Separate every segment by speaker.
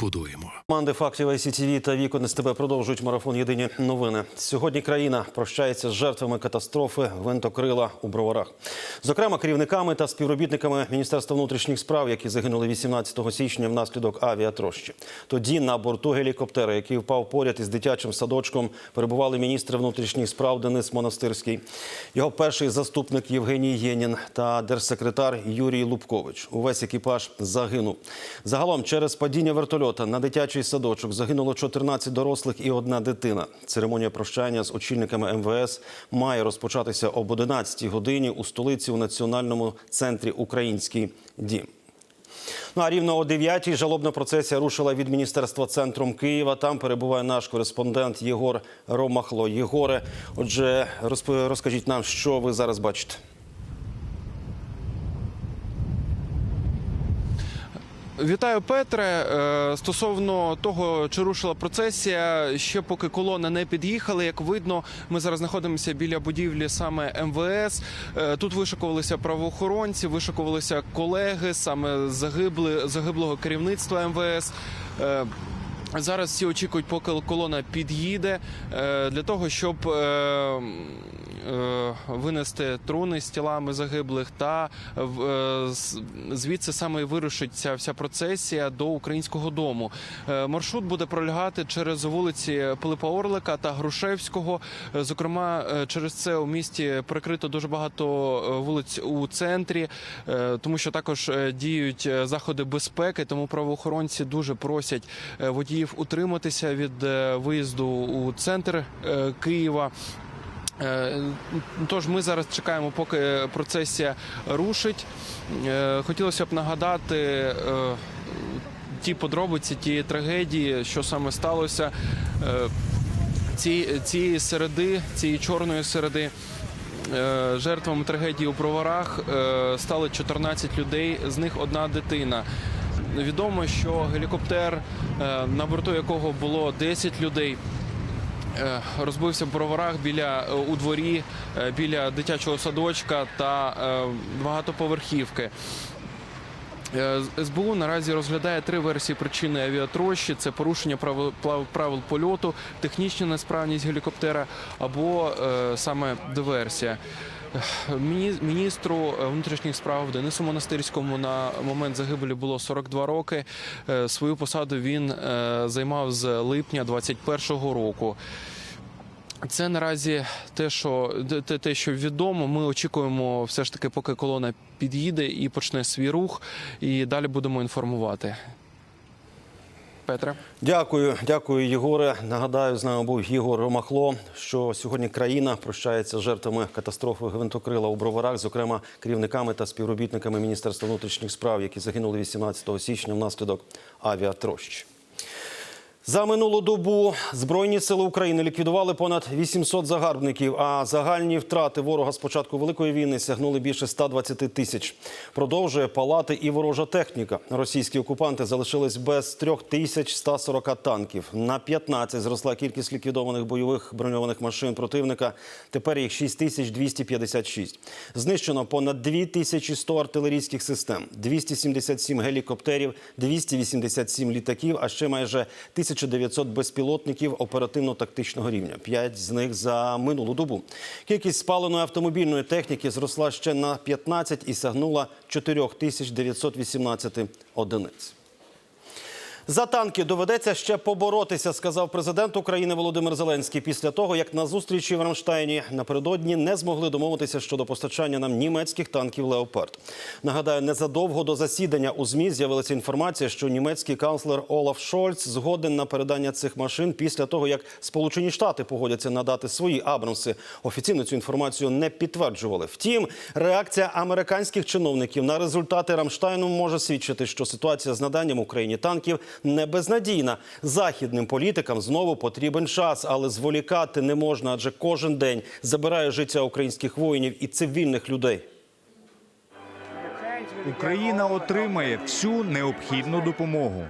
Speaker 1: відбудуємо.
Speaker 2: Команди фактів ICTV та Вікон СТБ продовжують марафон Єдині новини. Сьогодні країна прощається з жертвами катастрофи винтокрила у броварах. Зокрема, керівниками та співробітниками Міністерства внутрішніх справ, які загинули 18 січня внаслідок авіатрощі. Тоді на борту гелікоптера, який впав поряд із дитячим садочком, перебували міністр внутрішніх справ Денис Монастирський, його перший заступник Євгеній Єнін та держсекретар Юрій Лубкович. Увесь екіпаж загинув. Загалом через падіння вертольота на дитячий садочок загинуло 14 дорослих і одна дитина. Церемонія прощання з очільниками МВС має розпочатися об 11 годині у столиці у національному центрі Український дім. Ну а рівно о 9-й жалобна процесія рушила від міністерства центром Києва. Там перебуває наш кореспондент Єгор Ромахло. Єгоре, отже, розкажіть нам, що ви зараз бачите.
Speaker 3: Вітаю, Петре. Е, Стосовно того, чи рушила процесія, ще поки колона не під'їхали. Як видно, ми зараз знаходимося біля будівлі саме МВС. Е, Тут вишикувалися правоохоронці, вишикувалися колеги саме загибли загиблого керівництва МВС. Е, Зараз всі очікують, поки колона під'їде для того, щоб винести труни з тілами загиблих, та е, звідси саме і вирушить ця вся процесія до українського дому. Е, Маршрут буде пролягати через вулиці Пилипа Орлика та Грушевського. Е, Зокрема, е, через це у місті прикрито дуже багато е, вулиць у центрі, е, тому що також е, діють е, заходи безпеки. Тому правоохоронці дуже просять е, водіїв утриматися від е, виїзду у центр е, Києва. Е, Тож ми зараз чекаємо, поки процесія рушить. Е, Хотілося б нагадати е, ті подробиці, ті трагедії, що саме сталося е, ці, цієї середи, цієї чорної середи. е, Жертвами трагедії у броварах е, стали 14 людей, з них одна дитина. Відомо, що гелікоптер, е, на борту якого було 10 людей, Е, розбився в броварах біля е, у дворі е, біля дитячого садочка та е, багатоповерхівки. Е, СБУ наразі розглядає три версії причини авіатрощі: це порушення правил, правил польоту, технічна несправність гелікоптера або е, саме диверсія. Міні- Міністру е, внутрішніх справ Денису Монастирському на момент загибелі було 42 роки. Е, Свою посаду він е, займав з липня 2021 року. Це наразі те, що те, те, що відомо. Ми очікуємо, все ж таки, поки колона під'їде і почне свій рух, і далі будемо інформувати. Петре.
Speaker 2: Дякую, дякую, Єгоре. Нагадаю, з нами був Єгор Ромахло. Що сьогодні країна прощається з жертвами катастрофи гвинтокрила у броварах, зокрема керівниками та співробітниками Міністерства внутрішніх справ, які загинули 18 січня внаслідок авіатрощі. За минулу добу Збройні сили України ліквідували понад 800 загарбників, а загальні втрати ворога з початку Великої війни сягнули більше 120 тисяч. Продовжує палати і ворожа техніка. Російські окупанти залишились без 3140 танків. На 15 зросла кількість ліквідованих бойових броньованих машин противника. Тепер їх 6256. Знищено понад 2100 артилерійських систем, 277 гелікоптерів, 287 літаків, а ще майже 1900 безпілотників оперативно-тактичного рівня. П'ять з них за минулу добу. Кількість спаленої автомобільної техніки зросла ще на 15 і сягнула 4918 одиниць. За танки доведеться ще поборотися, сказав президент України Володимир Зеленський після того, як на зустрічі в Рамштайні напередодні не змогли домовитися щодо постачання нам німецьких танків Леопард. Нагадаю, незадовго до засідання у змі з'явилася інформація, що німецький канцлер Олаф Шольц згоден на передання цих машин після того, як Сполучені Штати погодяться надати свої Абрамси. Офіційно цю інформацію не підтверджували. Втім, реакція американських чиновників на результати Рамштайну може свідчити, що ситуація з наданням Україні танків не безнадійна. Західним політикам знову потрібен час, але зволікати не можна, адже кожен день забирає життя українських воїнів і цивільних людей.
Speaker 4: Україна отримає всю необхідну допомогу.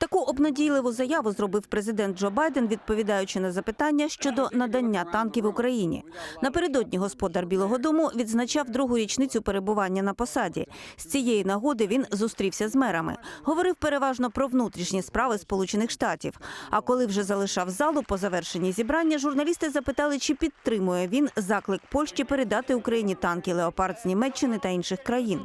Speaker 5: Таку обнадійливу заяву зробив президент Джо Байден, відповідаючи на запитання щодо надання танків Україні. Напередодні господар Білого Дому відзначав другу річницю перебування на посаді. З цієї нагоди він зустрівся з мерами. Говорив переважно про внутрішні справи Сполучених Штатів. А коли вже залишав залу по завершенні зібрання, журналісти запитали, чи підтримує він заклик Польщі передати Україні танки Леопард з Німеччини та інших країн.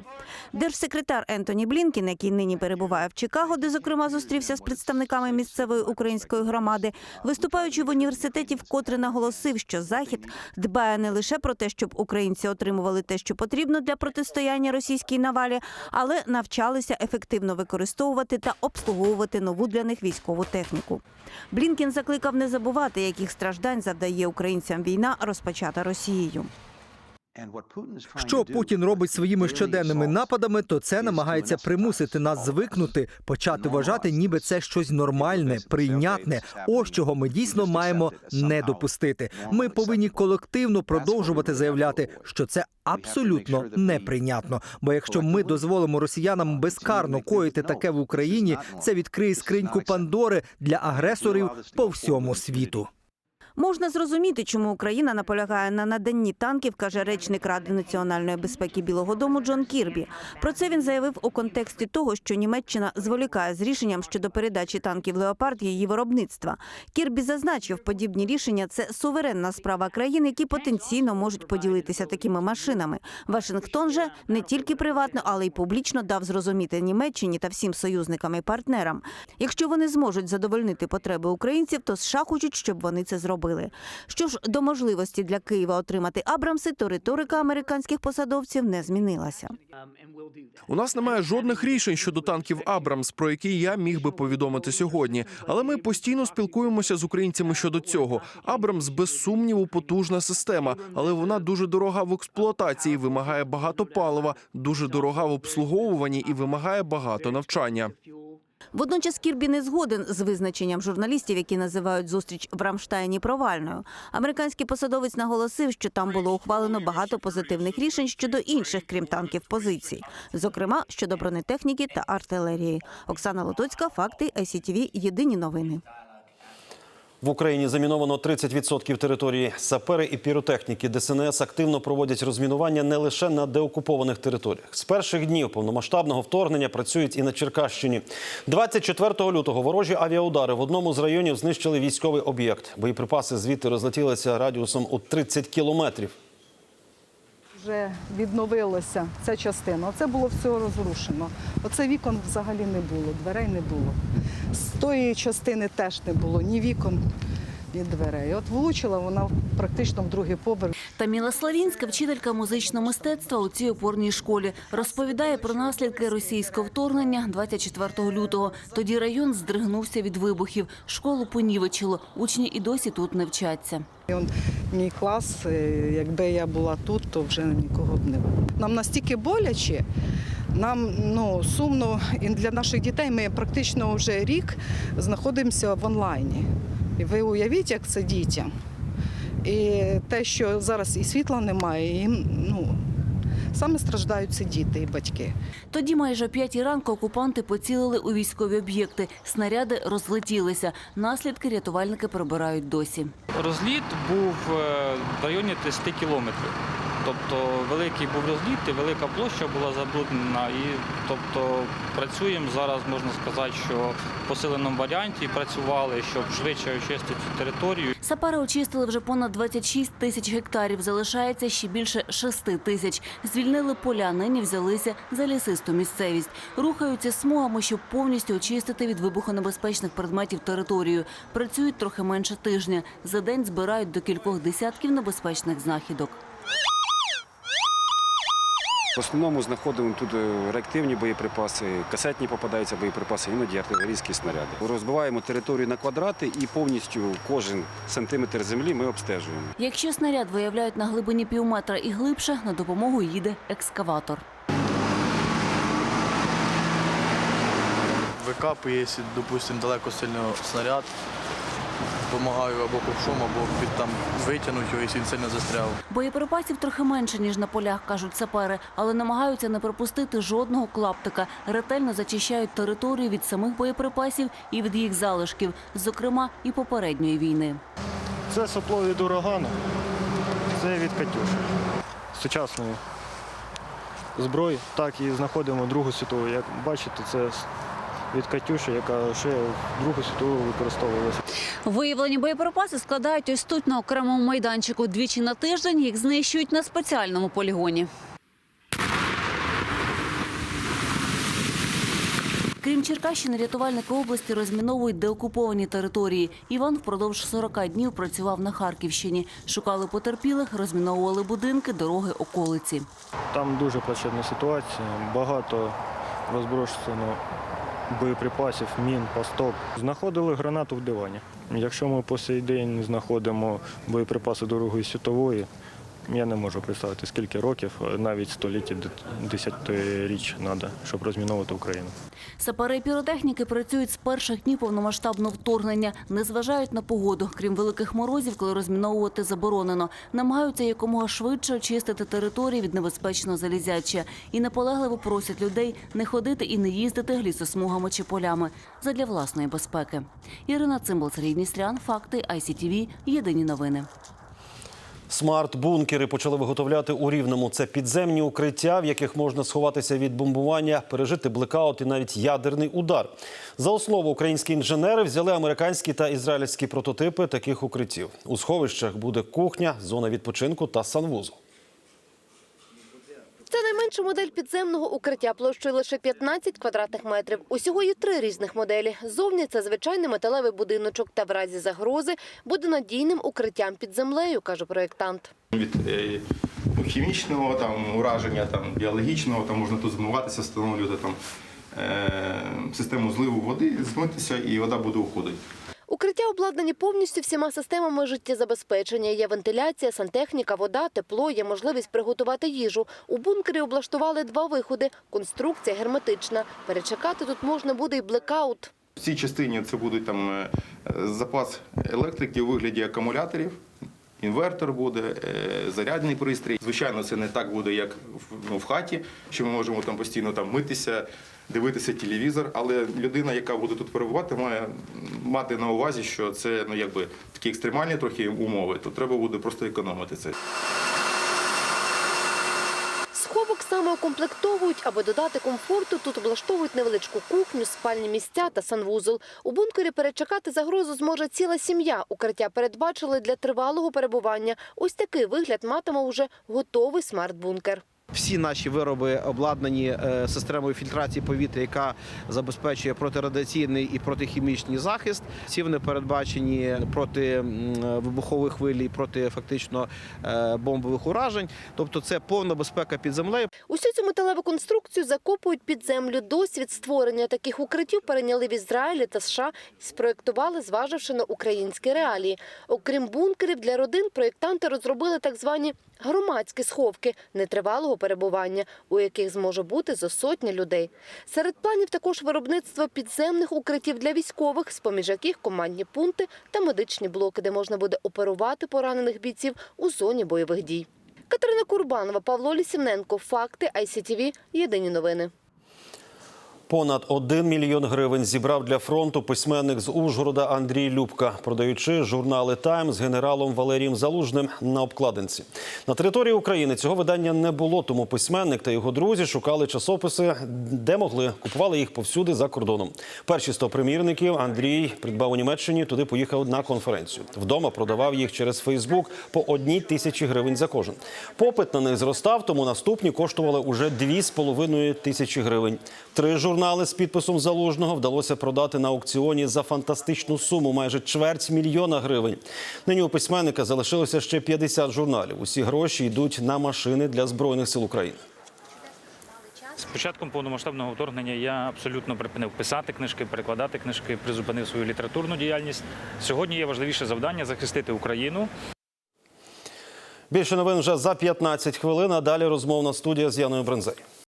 Speaker 5: Держсекретар Ентоні Блінкін, який нині перебуває в Чикаго, де зокрема зустрівся з представниками місцевої української громади, виступаючи в університеті, вкотре наголосив, що захід дбає не лише про те, щоб українці отримували те, що потрібно для протистояння російській навалі, але навчалися ефективно використовувати та обслуговувати нову для них військову техніку. Блінкін закликав не забувати, яких страждань завдає українцям війна, розпочата Росією.
Speaker 6: Що Путін робить своїми щоденними нападами, то це намагається примусити нас звикнути, почати вважати, ніби це щось нормальне, прийнятне. Ось чого ми дійсно маємо не допустити. Ми повинні колективно продовжувати заявляти, що це абсолютно неприйнятно. Бо якщо ми дозволимо росіянам безкарно коїти таке в Україні, це відкриє скриньку Пандори для агресорів по всьому світу.
Speaker 5: Можна зрозуміти, чому Україна наполягає на наданні танків, каже речник Ради національної безпеки Білого Дому Джон Кірбі. Про це він заявив у контексті того, що Німеччина зволікає з рішенням щодо передачі танків Леопард її виробництва. Кірбі зазначив, подібні рішення це суверенна справа країн, які потенційно можуть поділитися такими машинами. Вашингтон же не тільки приватно, але й публічно дав зрозуміти Німеччині та всім союзникам і партнерам. Якщо вони зможуть задовольнити потреби українців, то США хочуть, щоб вони це зробили. Що ж до можливості для Києва отримати Абрамси, то риторика американських посадовців не змінилася.
Speaker 3: У нас немає жодних рішень щодо танків Абрамс, про які я міг би повідомити сьогодні. Але ми постійно спілкуємося з українцями щодо цього. Абрамс без сумніву потужна система, але вона дуже дорога в експлуатації, вимагає багато палива, дуже дорога в обслуговуванні і вимагає багато навчання.
Speaker 5: Водночас Кірбі не згоден з визначенням журналістів, які називають зустріч в Рамштайні провальною. Американський посадовець наголосив, що там було ухвалено багато позитивних рішень щодо інших, крім танків, позицій, зокрема щодо бронетехніки та артилерії. Оксана Лотоцька, факти ICTV, Єдині новини.
Speaker 2: В Україні заміновано 30% території. Сапери і піротехніки ДСНС активно проводять розмінування не лише на деокупованих територіях. З перших днів повномасштабного вторгнення працюють і на Черкащині. 24 лютого ворожі авіаудари в одному з районів знищили військовий об'єкт. Боєприпаси звідти розлетілися радіусом у 30 кілометрів.
Speaker 7: Вже відновилося ця частина. Це було все розрушено. Оце вікон взагалі не було, дверей не було. З тої частини теж не було ні вікон, ні дверей. От влучила вона практично в другий поверх.
Speaker 8: Таміла Славінська, вчителька музичного мистецтва у цій опорній школі, розповідає про наслідки російського вторгнення 24 лютого. Тоді район здригнувся від вибухів. Школу понівечило. Учні і досі тут не
Speaker 7: он, мій клас, е, якби я була тут, то вже нікого б не було. Нам настільки боляче, нам ну, сумно і для наших дітей. Ми практично вже рік знаходимося в онлайні. І ви уявіть, як це дітям. І те, що зараз і світла немає, і, ну, саме страждають це діти і батьки.
Speaker 8: Тоді майже о п'ятій ранку окупанти поцілили у військові об'єкти. Снаряди розлетілися. Наслідки рятувальники прибирають досі.
Speaker 9: Розліт був е, в районі 30 кілометрів. Тобто великий був розліт велика площа була забруднена. І тобто працюємо зараз, можна сказати, що в посиленому варіанті працювали, щоб швидше очистити цю територію.
Speaker 8: Сапари очистили вже понад 26 тисяч гектарів. Залишається ще більше 6 тисяч. Звільнили поля, нині взялися за лісисту місцевість. Рухаються смугами, щоб повністю очистити від вибухонебезпечних предметів територію. Працюють трохи менше тижня. За день збирають до кількох десятків небезпечних знахідок.
Speaker 10: В основному знаходимо тут е, реактивні боєприпаси, касетні попадаються боєприпаси, іноді артилерійські снаряди. Розбиваємо територію на квадрати і повністю кожен сантиметр землі ми обстежуємо.
Speaker 8: Якщо снаряд виявляють на глибині півметра і глибше, на допомогу їде екскаватор.
Speaker 11: якщо, допустимо, далеко сильно снаряд. Допомагаю або ковшом, або під там витягнути його, якщо він сильно застряв.
Speaker 8: Боєприпасів трохи менше, ніж на полях, кажуть сапери, але намагаються не пропустити жодного клаптика. Ретельно зачищають територію від самих боєприпасів і від їх залишків, зокрема і попередньої війни.
Speaker 12: Це сопло від урагану, це від Катюші. Сучасної зброї. Так і знаходимо Другу світову. Як бачите, це від Катюші, яка ще в Другу світову використовувалася.
Speaker 13: Виявлені боєприпаси складають ось тут на окремому майданчику. Двічі на тиждень їх знищують на спеціальному полігоні.
Speaker 8: Крім Черкащини, рятувальники області розміновують деокуповані території. Іван впродовж 40 днів працював на Харківщині. Шукали потерпілих, розміновували будинки, дороги, околиці.
Speaker 12: Там дуже плачевна ситуація, багато розброшено боєприпасів, мін, пасток. Знаходили гранату в дивані. Якщо ми по сей день знаходимо боєприпаси Другої світової, я не можу представити, скільки років, навіть століття, десятиріч треба, щоб розміновувати Україну.
Speaker 8: Сапери і піротехніки працюють з перших днів повномасштабного вторгнення, не зважають на погоду. Крім великих морозів, коли розміновувати заборонено. Намагаються якомога швидше очистити території від небезпечного залізяча. І наполегливо просять людей не ходити і не їздити лісосмугами чи полями задля власної безпеки. Ірина Цимбал, Сергій Дністрян, Факти, ICTV, Єдині новини.
Speaker 2: Смарт-бункери почали виготовляти у Рівному. Це підземні укриття, в яких можна сховатися від бомбування, пережити блекаут і навіть ядерний удар. За основу українські інженери взяли американські та ізраїльські прототипи таких укриттів. У сховищах буде кухня, зона відпочинку та санвузол.
Speaker 14: Найменша модель підземного укриття площею лише 15 квадратних метрів. Усього є три різних моделі. Зовні це звичайний металевий будиночок та в разі загрози буде надійним укриттям під землею, каже проєктант.
Speaker 15: Від е, хімічного там ураження, там біологічного, там можна тут змиватися, встановлювати там е, систему зливу води, змитися, і вода буде уходити.
Speaker 14: Укриття обладнані повністю всіма системами життєзабезпечення. Є вентиляція, сантехніка, вода, тепло, є можливість приготувати їжу. У бункері облаштували два виходи. Конструкція герметична. Перечекати тут можна буде і блекаут.
Speaker 15: В цій частині це буде запас електрики у вигляді акумуляторів. Інвертор буде, е, зарядний пристрій. Звичайно, це не так буде, як ну, в хаті, що ми можемо там постійно там митися, дивитися телевізор. Але людина, яка буде тут перебувати, має мати на увазі, що це ну якби такі екстремальні трохи умови. То треба буде просто економити це.
Speaker 14: Саме укомплектовують, аби додати комфорту. Тут облаштовують невеличку кухню, спальні місця та санвузол. У бункері перечекати загрозу зможе ціла сім'я. Укриття передбачили для тривалого перебування. Ось такий вигляд матиме уже готовий смарт-бункер.
Speaker 16: Всі наші вироби обладнані е, системою фільтрації повітря, яка забезпечує протирадіаційний і протихімічний захист. Всі вони передбачені проти вибухових хвиль, і проти фактично е, бомбових уражень. Тобто, це повна безпека під землею.
Speaker 14: Усю цю металеву конструкцію закопують під землю. Досвід створення таких укриттів перейняли в Ізраїлі та США і спроєктували, зваживши на українські реалії. Окрім бункерів для родин, проєктанти розробили так звані громадські сховки нетривалого перебування, у яких зможе бути зо сотні людей. Серед планів також виробництво підземних укриттів для військових, з-поміж яких командні пункти та медичні блоки, де можна буде оперувати поранених бійців у зоні бойових дій. Катерина Курбанова, Павло Лісівненко. Факти ICTV. Єдині новини.
Speaker 2: Понад 1 мільйон гривень зібрав для фронту письменник з Ужгорода Андрій Любка, продаючи журнали «Тайм» з генералом Валерієм Залужним на обкладинці. На території України цього видання не було, тому письменник та його друзі шукали часописи, де могли. Купували їх повсюди за кордоном. Перші 100 примірників Андрій придбав у Німеччині, туди поїхав на конференцію. Вдома продавав їх через Фейсбук по одній тисячі гривень за кожен. Попит на них зростав, тому наступні коштували уже 2,5 тисячі гривень. Три журнали з підписом залужного вдалося продати на аукціоні за фантастичну суму майже чверть мільйона гривень. Нині у письменника залишилося ще 50 журналів. Усі гроші йдуть на машини для збройних сил України.
Speaker 9: З початком повномасштабного вторгнення я абсолютно припинив писати книжки, перекладати книжки, призупинив свою літературну діяльність. Сьогодні є важливіше завдання захистити Україну.
Speaker 2: Більше новин вже за 15 хвилин. А далі розмовна студія з Яною Брензей.